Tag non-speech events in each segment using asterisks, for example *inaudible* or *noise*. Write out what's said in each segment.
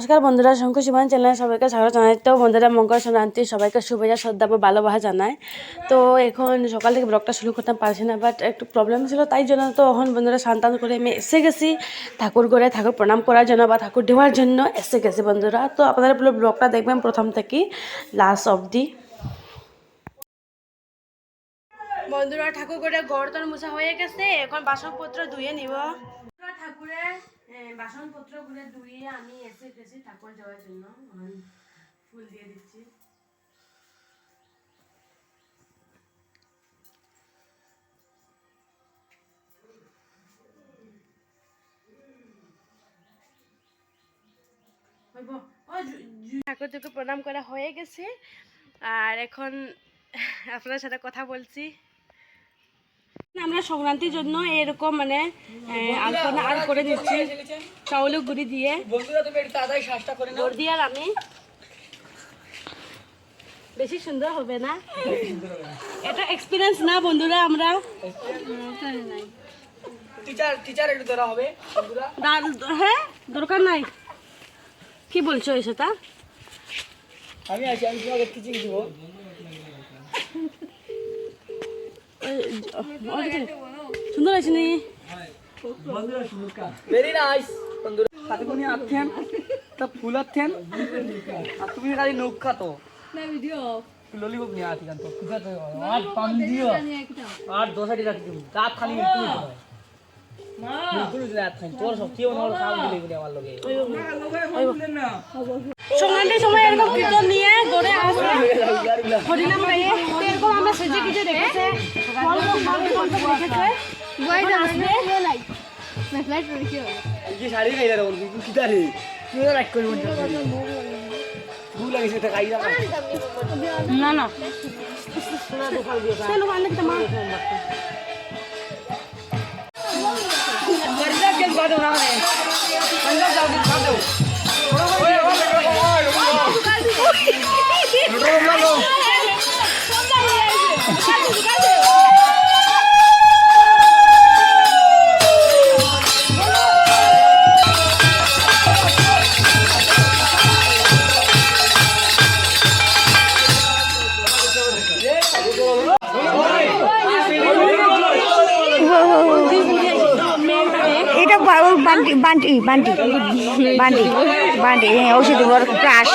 নমস্কার বন্ধুরা শঙ্কর শিবান চ্যানেলে সবাইকে স্বাগত জানাই। তো বন্ধুরা, মঙ্গল সংক্রান্তি, সবাইকে শুভেচ্ছা, শ্রদ্ধা বা ভালোবাসা জানায় তো এখন সকাল থেকে ব্লগটা শুরু করতে পারছি না বাট একটু প্রবলেম ছিল, তাই জন্য তো এখন বন্ধুরা সান্তান করে আমি এসে গেছি। ঠাকুর করে ঠাকুর প্রণাম করার জন্য বা ঠাকুর দেওয়ার জন্য এসে গেছি বন্ধুরা। তো আপনারা পুরো ব্লগটা দেখবেন প্রথম থেকে লাস্ট অবধি। বন্ধুরা, ঠাকুর করে গড়তর মোছা হয়ে গেছে, এখন বাসনপত্র ধুয়ে নিব। ঠাকুরের বাসনপত্রগুলো ধুয়ে আমি এসে গেছি ঠাকুর যাওয়ার জন্য। ফুল দিয়ে দিচ্ছি। ঠাকুরকে প্রণাম করা হয়ে গেছে। আর এখন আপনার সাথে কথা বলছি। আমরা সংক্রান্তির জন্য এরকম মানে আলপনা আর করে দিচ্ছি। চাউল গুড়ি দিয়ে। গুড় দিয়ে আর আমি। বেশি সুন্দর হবে না। এটা এক্সপিরিয়েন্স না বন্ধুরা আমরা। টিচার টিচার একটু ধরা হবে হ্যাঁ দরকার নাই। কি বলছো সেটা? আমি আছি আমি তোমাকে টিচিং দিব। সুন্দর আছে নি ভেরি নাইস বন্ধুরা সাথে কোনি আছেন তা ফুল আছেন আর তুমি খালি নখ খাতো না ভিডিও ললিপপ নিয়ে আছি জানতো আর পান দিও। আর দোসাটি রাখি দিও রাত খালি একটু বিলকুল রাত খাই তোর সব কেউ নর খাও দিলে বলে আমার লগে। সংক্রান্তির সময় এরকম কীর্তন নিয়ে গড়ে আসে। *laughs* হরিনাম গাইয়ে এরকম আমরা সেজে কিছু দেখেছে। শাড়ি খাই দাঁড়া বলবি কি তারে তুই রাখ করি ভুল লাগিছে খাই না। না চলো আনলে কি মা। Guarda que el guardo এটা বান্টি বান্টি বান্টি বান্টি বান্টি হ্যাঁ ঔষধি ক্রাশ।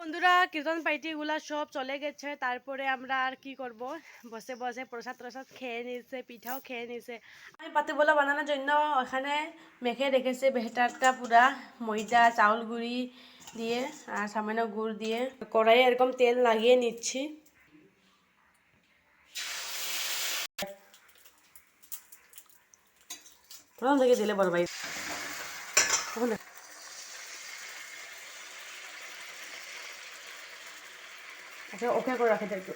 বন্ধুরা, কীর্তন পাইটিগুলা সব চলে গেছে, তারপরে আমরা আর কি করব? বসে বসে প্রসাদ প্রসাদ খেয়ে নিয়েছে পিঠাও খেয়ে নিয়েছে আমি পাতিবোলা বানানোর জন্য ওখানে মেখে রেখেছে বেটারটা পুরা, ময়দা, চাউল গুঁড়ি দিয়ে আর সামান্য গুড় দিয়ে কড়াইয়ে এরকম তেল লাগিয়ে নিচ্ছি। প্রথম থেকে দিলে বড় ভাই। আচ্ছা ওকে করে রাখে একটু।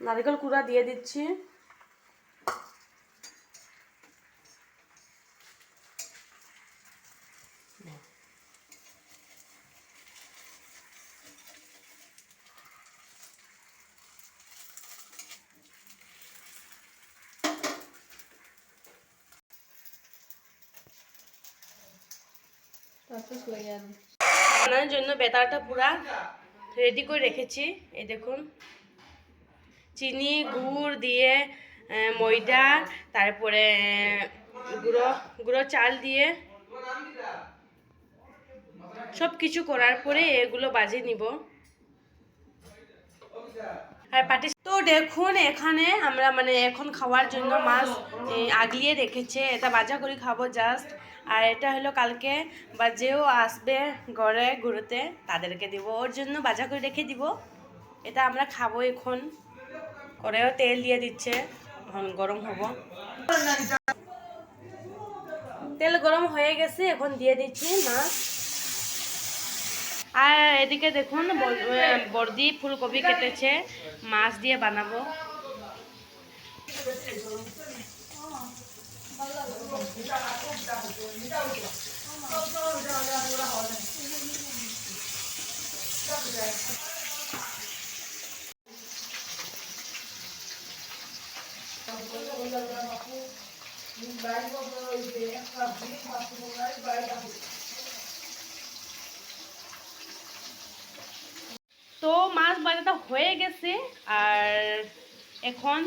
নারকেল কুড়া দিয়ে দিচ্ছি। বানানোর জন্য বেতারটা পুরা রেডি করে রেখেছি। এই দেখুন। চিনি, গুড় দিয়ে ময়দা, তারপরে গুঁড়ো গুঁড়ো চাল দিয়ে সব কিছু করার পরে এগুলো বাজে নিব। আর পাটি দেখুন, এখানে আমরা মানে এখন খাওয়ার জন্য মাছ আগলিয়ে রেখেছে। এটা বাজা করে খাব জাস্ট আর এটা হলো কালকে বা যেও আসবে ঘরে ঘুরতে তাদেরকে দিব, ওর জন্য বাজা করে রেখে দিব। এটা আমরা খাব এখন। করেও তেল দিয়ে দিচ্ছে। গরম হব। তেল গরম হয়ে গেছে, এখন দিয়ে দিচ্ছি মাছ। আর এদিকে দেখুন বর্দি ফুলকপি কেটেছে মাছ দিয়ে বানাবো। তো মাছ হয়ে গেছে। আর এখন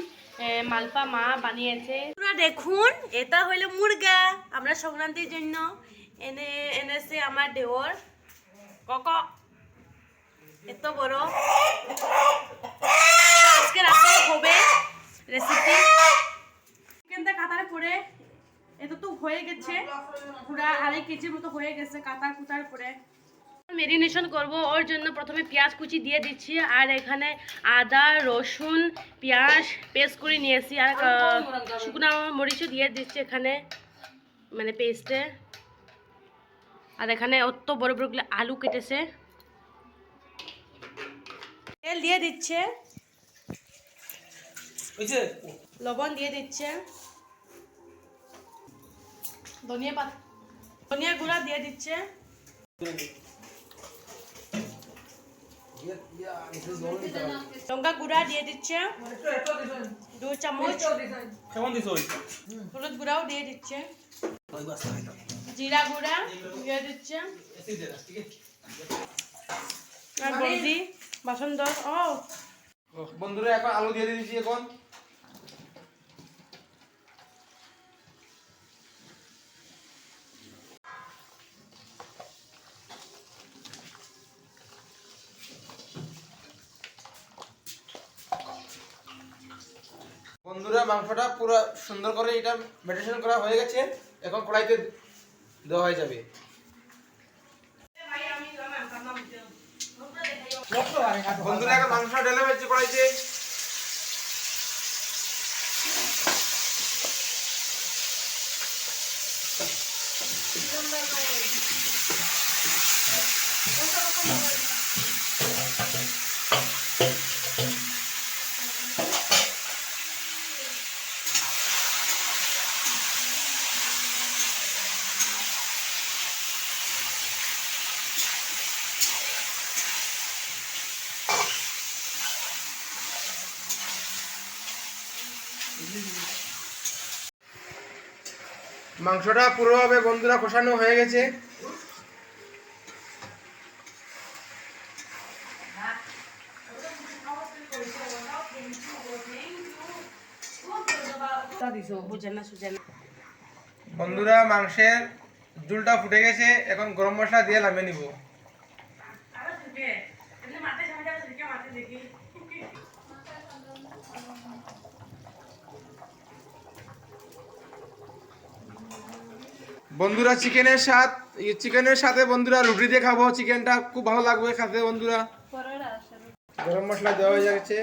মালপা মা বানিয়েছে। দেখুন, এটা হইল মুরগা, আমরা সংক্রান্তির জন্য। এনে, এনেছে আমার দেওর। কক। এত বড়। আজকে রাতে হবে রেসিপি চিকেনটা কাতারে পরে এটা তো হয়ে গেছে। পুরা আড়াই কেজির মতো হয়ে গেছে কাতার কুতার পরে মেরিনেশন করব। ওর জন্য প্রথমে পেঁয়াজ কুচি দিয়ে দিচ্ছি আর এখানে আদা রসুন পেঁয়াজ পেস্ট করে নিয়েছি। আর শুকনো মরিচও দিয়ে দিচ্ছি এখানে মানে পেস্টে আর এখানে অত বড় বড়গুলো আলু কেটেছে। তেল দিয়ে দিচ্ছে। লবণ দিয়ে দিচ্ছে। ধনিয়া পাতা ধনিয়া গুঁড়া দিয়ে দিচ্ছে। লঙ্কা গুঁড়া দিয়ে দিচ্ছে দু চামচ কেমন দিছ হলুদ গুঁড়াও দিয়ে দিচ্ছে। জিরা গুঁড়া দিয়ে দিচ্ছে। আর হলদি বাসন দশ ও বন্ধুরা এখন আলু দিয়ে দিয়েছি এখন বন্ধুরা মাংসটা পুরো সুন্দর করে এটা মেডিটেশন করা হয়ে গেছে, এখন কড়াইতে দেওয়া হয়ে যাবে। বন্ধুরা হয়েছে কড়াইতে। মাংসটা পুরোভাবে বন্ধুরা কষানো হয়ে গেছে। বন্ধুরা, মাংসের জুলটা ফুটে গেছে, এখন গরম মশলা দিয়ে নামিয়ে নিব আবার ঢুকে এমনি মাথায় সামনে যাবে ঢুকে মাথায় দেখি বন্ধুরা, চিকেনের স্বাদ চিকেনের সাথে বন্ধুরা রুটি দিয়ে খাব। চিকেনটা খুব ভালো লাগবে খেতে বন্ধুরা। গরম মশলা দেওয়া হয়ে যাচ্ছে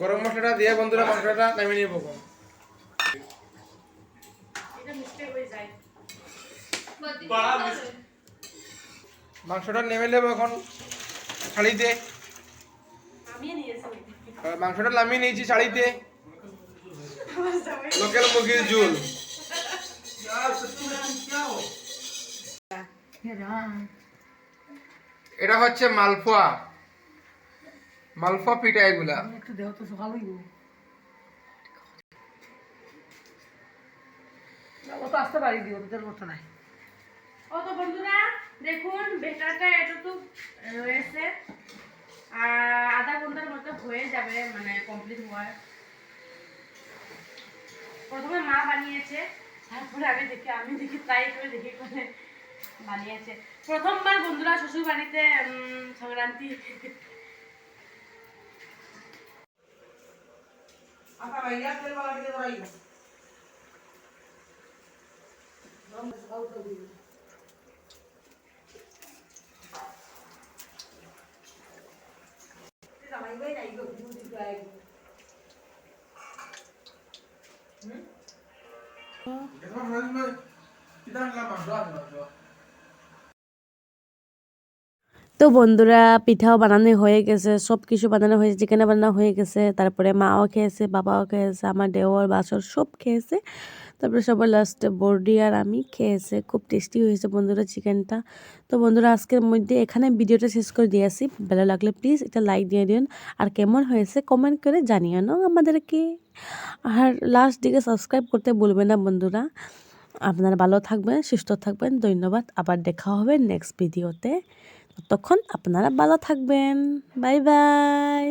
গরম মশলাটা দিয়ে বন্ধুরা মাংসটা নামিয়ে হয়ে যায় মাংসটা নেমে নেব এখন। নিয়েছি আর মাংসটা নামিয়ে নিয়েছি শাড়িতে। লোকাল মুরগির ঝুল এটা হচ্ছে মালপোয়া। মালপোয়া পিঠা এগুলা। ও তো বন্ধুরা, দেখুন বেটারটা এতটুকু রয়েছে। আর হয়ে যাবে মানে কমপ্লিট হওয়ার। প্রথমে মা বানিয়েছে তারপরে আমি দেখি আমি দেখি ট্রাই করে দেখি করে বানিয়েছে। প্রথমবার বন্ধুরা শ্বশুর বাড়িতে সংক্রান্তি। আপনার ভাইয়া উম, সংক্রান্তি তো বন্ধুরা, পিঠাও বানানো হয়ে গেছে সব কিছু বানানো হয়েছে চিকেনে বানানো হয়ে গেছে, তারপরে মাও খেয়েছে, বাবাও খেয়েছে, আমার দেওয়ার বাসর সব খেয়েছে। তারপরে সবার লাস্টে বর্ডি আর আমি খেয়েছে, খুব টেস্টি হয়েছে বন্ধুরা চিকেনটা তো বন্ধুরা, আজকের মধ্যে এখানে ভিডিওটা শেষ করে দিয়ে আসি। ভালো লাগলে প্লিজ এটা লাইক দিয়ে দিন। আর কেমন হয়েছে কমেন্ট করে জানিও না আমাদেরকে। আর লাস্ট দিকে সাবস্ক্রাইব করতে ভুলবেন না বন্ধুরা। আপনারা ভালো থাকবেন, সুস্থ থাকবেন। ধন্যবাদ। আবার দেখা হবে নেক্সট ভিডিওতে ততক্ষণ আপনারা ভালো থাকবেন। Bye bye